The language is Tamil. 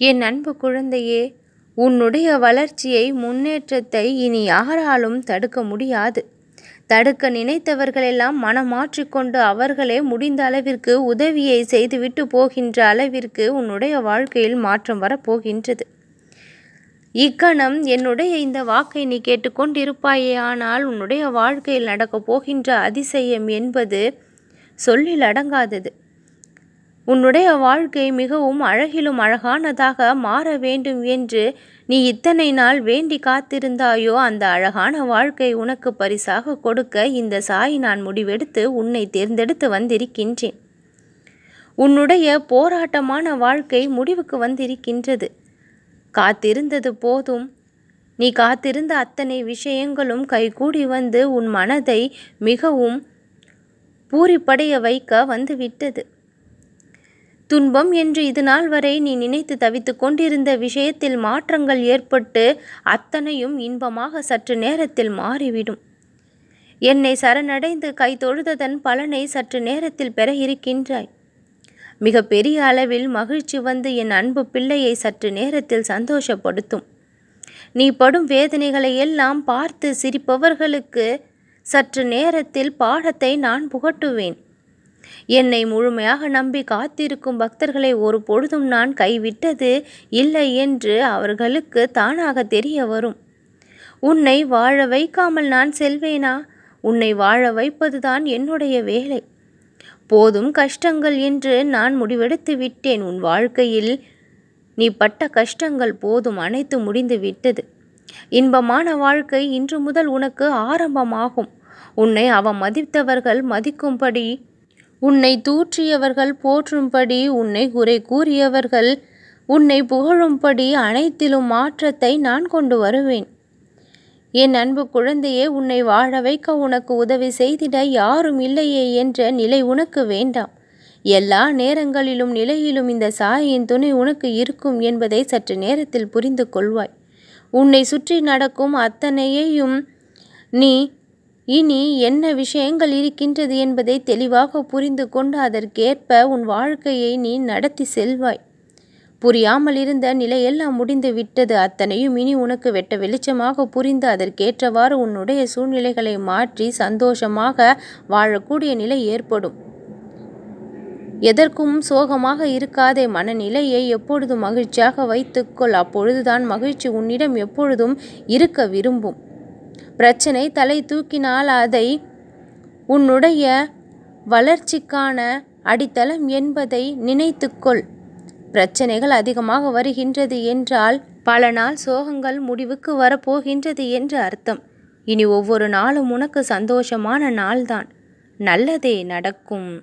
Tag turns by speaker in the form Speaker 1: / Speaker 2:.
Speaker 1: என் அன்பு குழந்தையே உன்னுடைய வளர்ச்சியை முன்னேற்றத்தை இனி யாராலும் தடுக்க முடியாது. தடுக்க நினைத்தவர்களெல்லாம் மனம் மாற்றிக்கொண்டு அவர்களே முடிந்த அளவிற்கு உதவியை செய்துவிட்டு போகின்ற அளவிற்கு உன்னுடைய வாழ்க்கையில் மாற்றம் வரப்போகின்றது. இக்கணம் என்னுடைய இந்த வாக்கை நீ கேட்டுக்கொண்டிருப்பாயே ஆனால் உன்னுடைய வாழ்க்கையில் நடக்கப் போகின்ற அதிசயம் என்பது சொல்லில் அடங்காதது. உன்னுடைய வாழ்க்கை மிகவும் அழகிலும் அழகானதாக மாற வேண்டும் என்று நீ இத்தனை நாள் வேண்டி காத்திருந்தாயோ அந்த அழகான வாழ்க்கை உனக்கு பரிசாக கொடுக்க இந்த சாய் நான் முடிவெடுத்து உன்னை தேர்ந்தெடுத்து வந்திருக்கின்றேன். உன்னுடைய போராட்டமான வாழ்க்கை முடிவுக்கு வந்திருக்கின்றது. காத்திருந்தது போதும். நீ காத்திருந்த அத்தனை விஷயங்களும் கைகூடி வந்து உன் மனதை மிகவும் பூரிப்படைய வைக்க வந்துவிட்டது. துன்பம் என்று இது நாள் வரை நீ நினைத்து தவித்து கொண்டிருந்த விஷயத்தில் மாற்றங்கள் ஏற்பட்டு அத்தனையும் இன்பமாக சற்று நேரத்தில் மாறிவிடும். என்னை சரணடைந்து கை தொழுததன் பலனை சற்று நேரத்தில் பெற இருக்கின்றாய். மிக பெரிய அளவில் மகிழ்ச்சி வந்து என் அன்பு பிள்ளையை சற்று நேரத்தில் சந்தோஷப்படுத்தும். நீ படும் வேதனைகளை எல்லாம் பார்த்து சிரிப்பவர்களுக்கு சற்று நேரத்தில் பாடத்தை நான் புகட்டுவேன். என்னை முழுமையாக நம்பி காத்திருக்கும் பக்தர்களை ஒரு பொழுதும் நான் கைவிட்டது இல்லை என்று அவர்களுக்கு தானாக தெரிய வரும். உன்னை வாழ வைக்காமல் நான் செல்வேனா? உன்னை வாழ வைப்பதுதான் என்னுடைய வேலை. போதும் கஷ்டங்கள் என்று நான் முடிவெடுத்து விட்டேன். உன் வாழ்க்கையில் நீ பட்ட கஷ்டங்கள் போதும் அனைத்து முடிந்து விட்டது. இன்பமான வாழ்க்கை இன்று முதல் உனக்கு ஆரம்பமாகும். உன்னை அவமதித்தவர்கள் மதிக்கும்படி உன்னை தூற்றியவர்கள் போற்றும்படி உன்னை குறை கூறியவர்கள் உன்னை புகழும்படி அனைத்திலும் மாற்றத்தை நான் கொண்டு வருவேன். என் அன்பு குழந்தையே உன்னை வாழ வைக்க உனக்கு உதவி செய்திட யாரும் இல்லையே என்ற நிலை உனக்கு வேண்டாம். எல்லா நேரங்களிலும் நிலையிலும் இந்த சாயின் துணை உனக்கு இருக்கும் என்பதை சற்று நேரத்தில் புரிந்து கொள்வாய். உன்னை சுற்றி நடக்கும் அத்தனையையும் நீ இனி என்ன விஷயங்கள் இருக்கின்றது என்பதை தெளிவாக புரிந்து கொண்டு அதற்கேற்ப உன் வாழ்க்கையை நீ நடத்தி செல்வாய். புரியாமல் இருந்த நிலையெல்லாம் முடிந்து விட்டது. அத்தனையும் இனி உனக்கு வெட்ட வெளிச்சமாக புரிந்து அதற்கேற்றவாறு உன்னுடைய சூழ்நிலைகளை மாற்றி சந்தோஷமாக வாழக்கூடிய நிலை ஏற்படும். எதற்கும் சோகமாக இருக்காதே. மனநிலையை எப்பொழுதும் மகிழ்ச்சியாக வைத்துக்கொள். அப்பொழுதுதான் மகிழ்ச்சி உன்னிடம் எப்பொழுதும் இருக்க விரும்பும். பிரச்சனை தலை தூக்கினால் அதை உன்னுடைய வளர்ச்சிக்கான அடித்தளம் என்பதை நினைத்துக்கொள். பிரச்சனைகள் அதிகமாக வருகின்றது என்றால் பல நாள் சோகங்கள் முடிவுக்கு வரப்போகின்றது என்று அர்த்தம். இனி ஒவ்வொரு நாளும் உனக்கு சந்தோஷமான நாள்தான். நல்லதே நடக்கும்.